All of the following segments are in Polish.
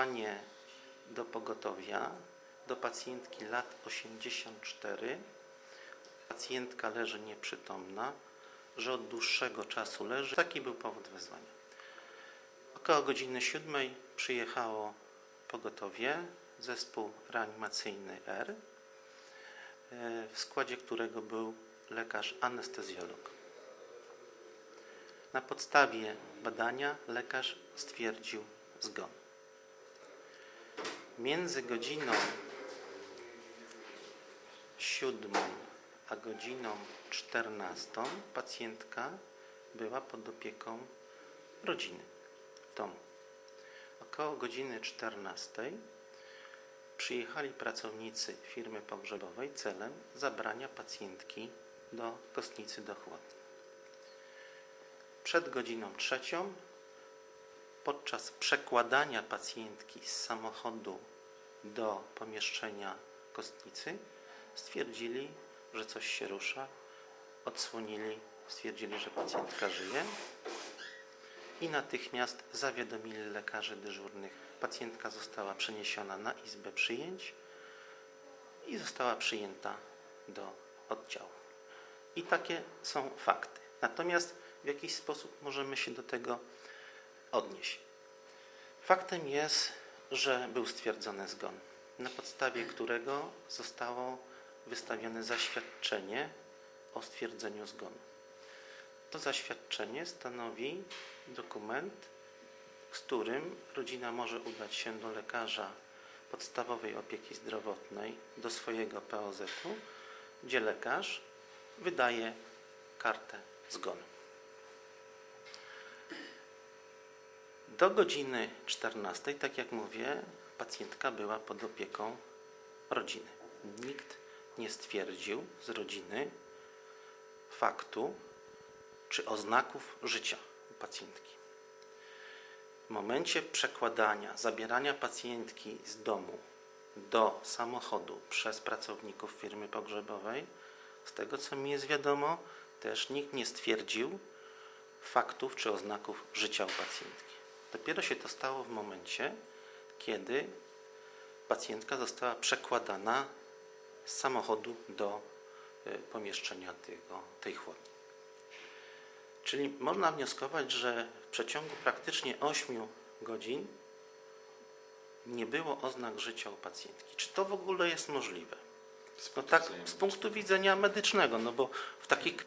Panie do pogotowia do pacjentki lat 84. Pacjentka leży nieprzytomna, że od dłuższego czasu leży. Taki był powód wezwania. Około godziny 7 przyjechało pogotowie, zespół reanimacyjny R, e, w składzie którego był lekarz anestezjolog. Na podstawie badania lekarz stwierdził zgon. Między godziną 7 a godziną 14 pacjentka była pod opieką rodziny w. Około godziny 14 przyjechali pracownicy firmy pogrzebowej celem zabrania pacjentki do kostnicy do chłodni. Przed godziną trzecią podczas przekładania pacjentki z samochodu do pomieszczenia kostnicy stwierdzili, że coś się rusza, odsłonili, stwierdzili, że pacjentka żyje i natychmiast zawiadomili lekarzy dyżurnych. Pacjentka została przeniesiona na izbę przyjęć i została przyjęta do oddziału. I takie są fakty. Natomiast w jakiś sposób możemy się do tego odnieść. Faktem jest, że był stwierdzony zgon, na podstawie którego zostało wystawione zaświadczenie o stwierdzeniu zgonu. To zaświadczenie stanowi dokument, z którym rodzina może udać się do lekarza podstawowej opieki zdrowotnej, do swojego POZ-u, gdzie lekarz wydaje kartę zgonu. Do godziny 14, tak jak mówię, pacjentka była pod opieką rodziny. Nikt nie stwierdził z rodziny faktu czy oznaków życia u pacjentki. W momencie przekładania, zabierania pacjentki z domu do samochodu przez pracowników firmy pogrzebowej, z tego co mi jest wiadomo, też nikt nie stwierdził faktów czy oznaków życia u pacjentki. Dopiero się to stało w momencie, kiedy pacjentka została przekładana z samochodu do y, pomieszczenia tego, tej chłodni. Czyli można wnioskować, że w przeciągu praktycznie 8 godzin nie było oznak życia u pacjentki. Czy to w ogóle jest możliwe? No tak, z punktu widzenia medycznego, no bo w takich.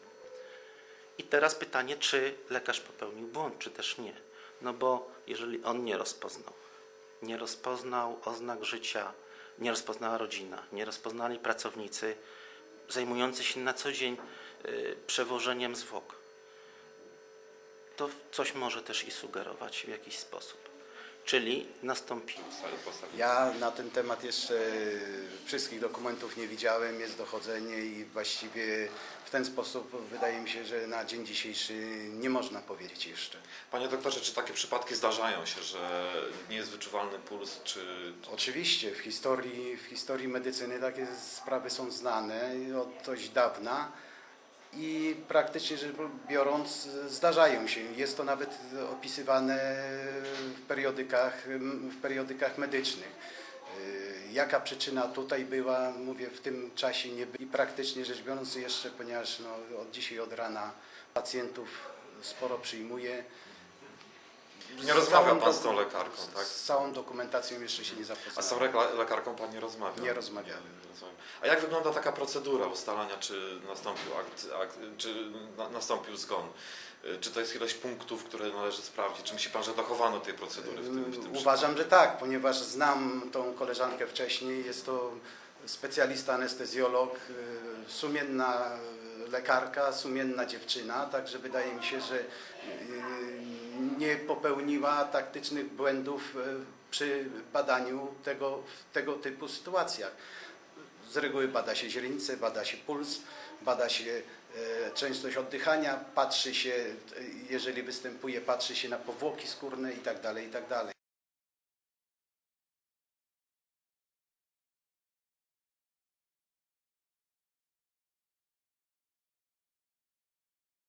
I teraz pytanie, czy lekarz popełnił błąd, czy też nie. No bo jeżeli on nie rozpoznał, nie rozpoznał oznak życia, nie rozpoznała rodzina, nie rozpoznali pracownicy zajmujący się na co dzień y, przewożeniem zwłok, to coś może też i sugerować w jakiś sposób. Czyli nastąpiło. Ja na ten temat jeszcze wszystkich dokumentów nie widziałem, jest dochodzenie i właściwie w ten sposób wydaje mi się, że na dzień dzisiejszy nie można powiedzieć jeszcze. Panie doktorze, czy takie przypadki zdarzają się, że nie jest wyczuwalny puls, czy... Oczywiście w historii, w historii medycyny takie sprawy są znane od dość dawna i praktycznie rzecz biorąc zdarzają się. Jest to nawet opisywane w periodykach, w periodykach medycznych. Y, Jaka przyczyna tutaj była, mówię, w tym czasie nie. I praktycznie rzecz biorąc jeszcze, ponieważ no, od dzisiaj, od rana pacjentów sporo przyjmuję. Nie rozmawia pan z tą lekarką, tak? Z całą dokumentacją jeszcze się nie A z tą zapoznałem. lekarką pan nie rozmawia? Nie rozumiem. A jak wygląda taka procedura ustalania, czy nastąpił, akt, akt, czy na, nastąpił zgon? Y, Czy to jest ilość punktów, które należy sprawdzić? Czy myśli pan, że dochowano tej procedury w tym, w tym Uważam, że tak, ponieważ znam tą koleżankę wcześniej. Jest to specjalista anestezjolog, y, sumienna lekarka, sumienna dziewczyna, także wydaje mi się, że y, nie popełniła taktycznych błędów y, przy badaniu tego, w tego typu sytuacjach. Z reguły bada się źrenicę, bada się puls, bada się e, częstość oddychania, patrzy się, e, jeżeli występuje, patrzy się na powłoki skórne itd., itd.